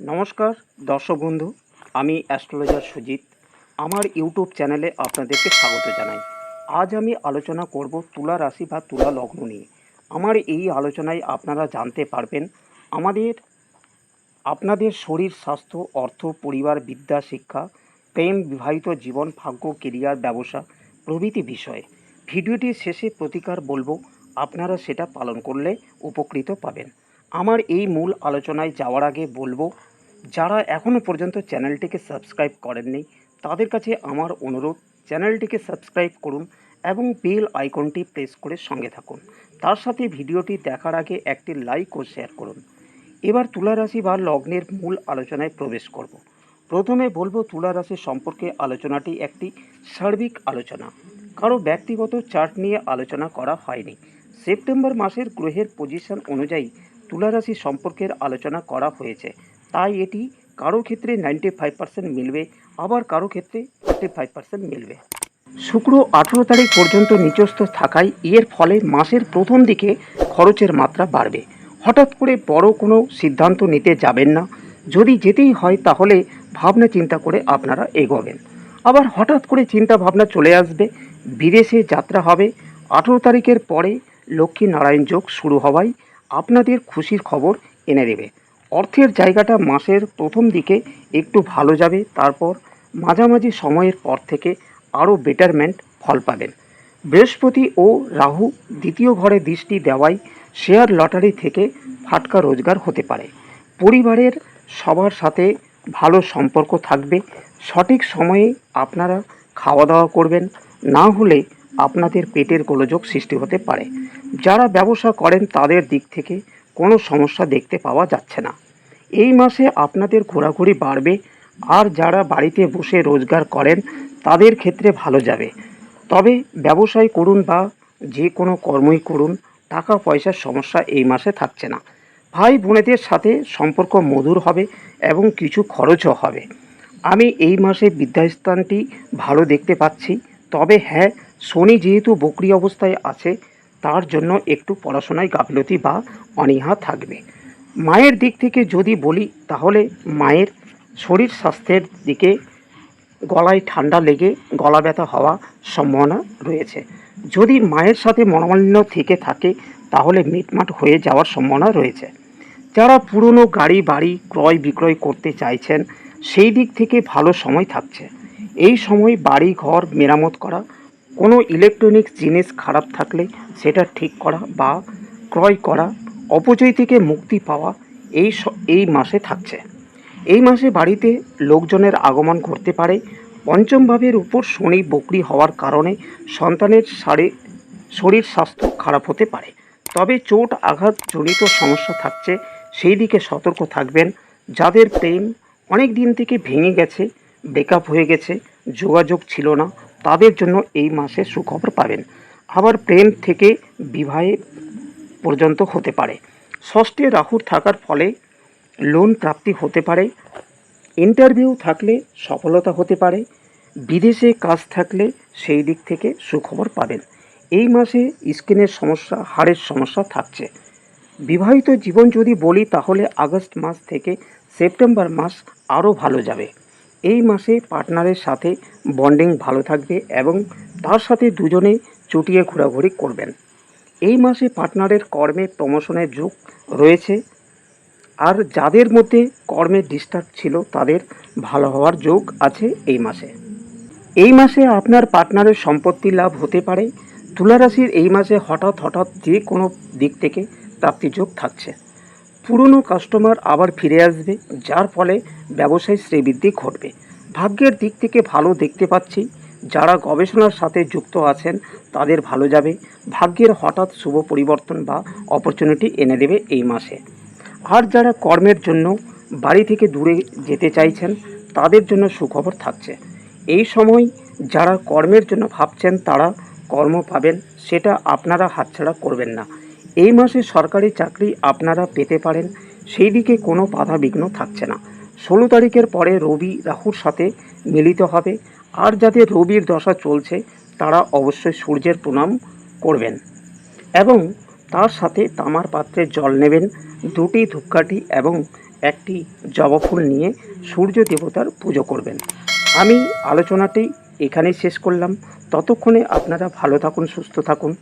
নমস্কার, দর্শক বন্ধু, আমি অ্যাস্ট্রোলজার সুজিত। আমার ইউটিউব চ্যানেলে আপনাদেরকে স্বাগত জানাই। আজ আমি আলোচনা করব তুলা রাশি বা তুলা লগ্ন নিয়ে। আমার এই আলোচনায় আপনারা জানতে পারবেন, আমাদের, আপনাদের শরীর স্বাস্থ্য, অর্থ, পরিবার, বিদ্যা, শিক্ষা, প্রেম, বিবাহিত জীবন, ভাগ্য কেরিয়ার ব্যবসা, প্রভৃতি বিষয়ে। ভিডিওটির শেষে প্রতিকার বলব, আপনারা সেটা পালন করলে উপকৃত পাবেন। আমার এই মূল আলোচনায় যাওয়ার আগে বলব, যারা এখনও পর্যন্ত চ্যানেলটিকে সাবস্ক্রাইব করেননি, তাদের কাছে আমার অনুরোধ, চ্যানেলটিকে সাবস্ক্রাইব করুন এবং বেল আইকনটি প্রেস করে সঙ্গে থাকুন। তার সাথে ভিডিওটি দেখার আগে একটি লাইক ও শেয়ার করুন। এবার তুলা রাশি বা লগ্নের মূল আলোচনায় প্রবেশ করব। প্রথমে বলব তুলা রাশি সম্পর্কে আলোচনাটি একটি সার্বিক আলোচনা। কারও ব্যক্তিগত চার্ট নিয়ে আলোচনা করা হয়নি। সেপ্টেম্বর মাসের গ্রহের পজিশন অনুযায়ী তুলা রাশি সম্পর্কের আলোচনা করা হয়েছে। তাই এটি কারও ক্ষেত্রে নাইনটি ফাইভ পার্সেন্ট মিলবে, আবার কারও ক্ষেত্রে ফর্টি ফাইভ পার্সেন্ট মিলবে। শুক্র আঠেরো তারিখ পর্যন্ত নিচস্থ থাকায় এর ফলে মাসের প্রথম দিকে খরচের মাত্রা বাড়বে। হঠাৎ করে বড় কোনো সিদ্ধান্ত নিতে যাবেন না। যদি যেতেই হয় তাহলে ভাবনা চিন্তা করে আপনারা এগোবেন। আবার হঠাৎ করে চিন্তা ভাবনা চলে আসবে, বিদেশে যাত্রা হবে। আঠেরো তারিখের পরে লক্ষ্মী নারায়ণ যোগ শুরু হওয়ায় আপনাদের খুশির খবর এনে দেবে। অর্থের জায়গাটা মাসের প্রথম দিকে একটু ভালো যাবে, তারপর মাঝামাঝি সময়ের পর থেকে আরও বেটারমেন্ট ফল পাবেন। বৃহস্পতি ও রাহু দ্বিতীয় ঘরে দৃষ্টি দেওয়ায় শেয়ার লটারি থেকে ফাটকা রোজগার হতে পারে। পরিবারের সবার সাথে ভালো সম্পর্ক থাকবে। সঠিক সময়ে আপনারা খাওয়া দাওয়া করবেন। না হলে আপনাদের পেটের গোলযোগ সৃষ্টি হতে পারে। যারা ব্যবসা করেন, তাদের দিক থেকে কোনো সমস্যা দেখতে পাওয়া যাচ্ছে না। এই মাসে আপনাদের ঘোরাঘুরি বাড়বে, আর যারা বাড়িতে বসে রোজগার করেন, তাদের ক্ষেত্রে ভালো যাবে। তবে ব্যবসায় করুন বা যে কোনো কর্মই করুন টাকা পয়সার সমস্যা এই মাসে থাকছে না। ভাই বোনেদের সাথে সম্পর্ক মধুর হবে এবং কিছু খরচও হবে। আমি এই মাসে বিদ্যাস্থানটি ভালো দেখতে পাচ্ছি, তবে হ্যাঁ শনি যেহেতু বকরি অবস্থায় আছে, তার জন্য একটু পড়াশোনায় গাফিলতি বা অনীহা থাকবে। মায়ের দিক থেকে যদি বলি, তাহলে মায়ের শরীর স্বাস্থ্যের দিকে গলায় ঠান্ডা লেগে গলা ব্যথা হওয়া সম্ভাবনা রয়েছে। যদি মায়ের সাথে মনোমালিন্য থেকে থাকে, তাহলে মিটমাট হয়ে যাওয়ার সম্ভাবনা রয়েছে। যারা পুরনো গাড়ি, বাড়ি ক্রয় বিক্রয় করতে চাইছেন, সেই দিক থেকে ভালো সময় থাকছে। এই সময় বাড়ি, ঘর মেরামত করা কোনো ইলেকট্রনিক্স জিনিস খারাপ থাকলে সেটা ঠিক করা বা ক্রয় করা, অপচয় থেকে মুক্তি পাওয়া এই এই মাসে থাকছে। এই মাসে বাড়িতে লোকজনের আগমন ঘটতে পারে। পঞ্চম ভাবের উপর শনি বকরি হওয়ার কারণে সন্তানের শারী শরীর স্বাস্থ্য খারাপ হতে পারে। তবে চোট আঘাত জনিত সমস্যা থাকছে সেই দিকে সতর্ক থাকবেন। যাদের প্রেম অনেক দিন থেকে ভেঙে গেছে ব্রেকআপ হয়ে গেছে, যোগাযোগ ছিল না তাদের জন্য এই মাসে সুখবর পাবেন। আবার প্রেম থেকে বিবাহে পর্যন্ত হতে পারে। ষষ্ঠে রাহুর থাকার ফলে লোন প্রাপ্তি হতে পারে। ইন্টারভিউ থাকলে সফলতা হতে পারে। বিদেশে কাজ থাকলে সেই দিক থেকে সুখবর পাবেন। এই মাসে স্কিনের সমস্যা, হাড়ের সমস্যা থাকছে। বিবাহিত জীবন যদি বলি, তাহলে আগস্ট মাস থেকে সেপ্টেম্বর মাস আরও ভালো যাবে। এই মাসে পার্টনারের সাথে বন্ডিং ভালো থাকবে এবং তার সাথে দুজনে চুটিয়ে ঘোরাঘুরি করবেন। এই মাসে পার্টনারের কর্মে প্রমোশনের যোগ রয়েছে। আর যাদের মধ্যে কর্মে ডিস্টার্ব ছিল, তাদের ভালো হওয়ার যোগ আছে এই মাসে। এই মাসে আপনার পার্টনারের সম্পত্তি লাভ হতে পারে। তুলা রাশির এই মাসে হঠাৎ হঠাৎ যে কোনো দিক থেকে প্রাপ্তিযোগ থাকছে। পুরনো কাস্টমার আবার ফিরে আসবে, যার ফলে ব্যবসায় শ্রীবৃদ্ধি ঘটবে। ভাগ্যের দিক থেকে ভালো দেখতে পাচ্ছি। যারা গবেষণার সাথে যুক্ত আছেন, তাদের ভালো যাবে। ভাগ্যের হঠাৎ শুভ পরিবর্তন বা অপরচুনিটি এনে দেবে এই মাসে। আর যারা কর্মের জন্য বাড়ি থেকে দূরে যেতে চাইছেন, তাদের জন্য সুখবর থাকছে। এই সময় যারা কর্মের জন্য ভাবছেন, তারা কর্ম পাবেন, সেটা আপনারা হাতছাড়া করবেন না। এই মাসে সরকারি চাকরি আপনারা পেতে পারেন। সেই দিকে কোনো বাধা বিঘ্ন থাকছে না। ষোলো তারিখের পরে রবি রাহুর সাথে মিলিত হবে। আর যাদের রবির দশা চলছে, তারা অবশ্যই সূর্যের প্রণাম করবেন। এবং তার সাথে তামার পাত্রে জল নেবেন। দুটি ধূপকাঠি এবং একটি জবা ফুল নিয়ে সূর্য দেবতার পুজো করবেন। আমি আলোচনাটি এখানেই শেষ করলাম। ততক্ষণে আপনারা ভালো থাকুন, সুস্থ থাকুন।